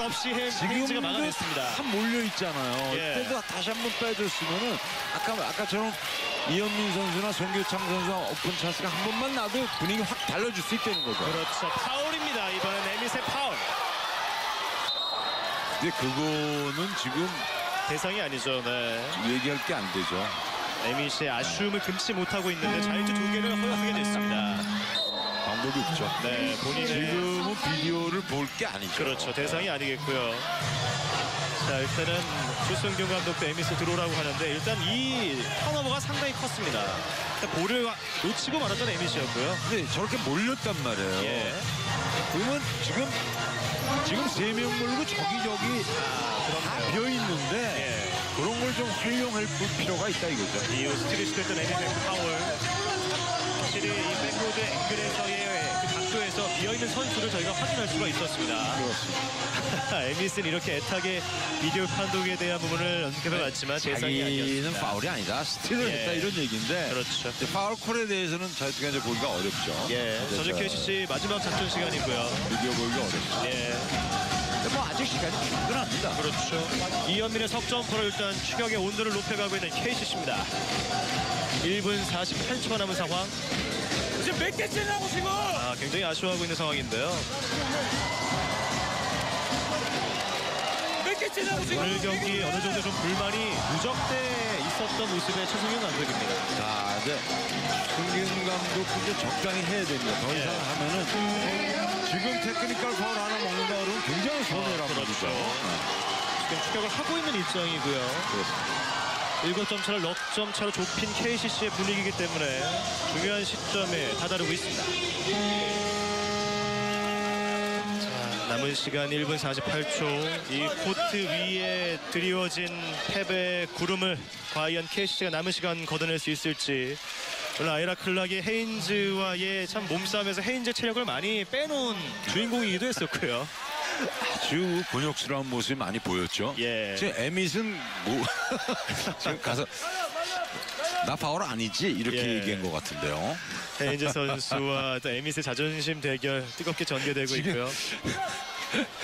없이 헤- 헤인즈가 막아냈습니다. 한 몰려 있잖아요. 예. 그때도 다시 한 번 빼줬으면은 아까 아까처럼 이현민 선수나 송교창 선수가 오픈 찬스가 한 번만 나도 분위기 확 달라질 수 있다는 거죠. 그렇죠. 파울입니다. 이번엔 에밋의 파울. 근데 그거는 지금 대상이 아니죠. 네. 얘기할 게 안 되죠. 에밋이 아쉬움을 금치 못하고 있는데 자유투 두 개를 허용하게 됐습니다. 방법이 없죠. 네, 본인의 지금은 비디오를 볼 게 아니죠. 그렇죠. 대상이 아니겠고요. 자, 일단은 조승균 감독도 에미스 들어오라고 하는데 일단 이 턴오버가 상당히 컸습니다. 볼을 놓치고 말았던 에미스였고요. 근데 저렇게 몰렸단 말이에요. 예. 그러면 지금 지금 세 명 몰고 저기 저기 아, 다 비어 있는데 예. 그런 걸 좀 활용할 필요가 있다 이거죠. 이후 스틸을 시도했던 에미스 파울. 확실히 이 백로드 앵글에서의 그 있는 선수를 저희가 확인할 수가 있었습니다. 그렇습니다. 에미스는 이렇게 애타게 비디오 판독에 대한 부분을 언급해봤지만 대상이 자기는. 파울이 아니다. 스틸을 예. 했다 이런 얘기인데 그렇죠. 파울 콜에 대해서는 자유투가 이제 보기가 어렵죠. 예, 저녁 저 KCC 마지막 작전 시간이고요. 비디오 보기가 어렵죠. 예. 뭐 아직 시간이 충분합니다. 그렇죠. 이현민의 석점포로 일단 추격의 온도를 높여가고 있는 KCC입니다. 1분 48초가 남은 상황. 몇 개째냐고 지금 아, 굉장히 아쉬워하고 있는 상황인데요. 몇 개째냐고 지금 오늘 경기 어느 정도 좀 불만이 누적돼 있었던 모습의 최승현 감독입니다. 자, 이제 승균 감독도 이제 적당히 해야 됩니다. 더 이상 예. 하면은 지금 테크니컬 파울 하나 먹는다 그러면 굉장히 손해란 아, 그렇죠. 말이죠. 지금 추격을 하고 있는 입장이고요. 그렇습니다. 7점 차를 넉 점 차로 좁힌 KCC의 분위기이기 때문에 중요한 시점에 다다르고 있습니다. 자, 남은 시간 1분 48초. 이 코트 위에 드리워진 패배의 구름을 과연 KCC가 남은 시간 걷어낼 수 있을지. 오늘 아이라 클락이 헤인즈와의 참 몸싸움에서 헤인즈 체력을 많이 빼놓은 주인공이기도 했었고요. 아주 곤욕스러운 모습이 많이 보였죠. 예. 지금 에밋은 뭐 지금 가서 나 파울 아니지 이렇게 예. 얘기한 것 같은데요. 헤인즈 선수와 또 에밋의 자존심 대결 뜨겁게 전개되고 있고요.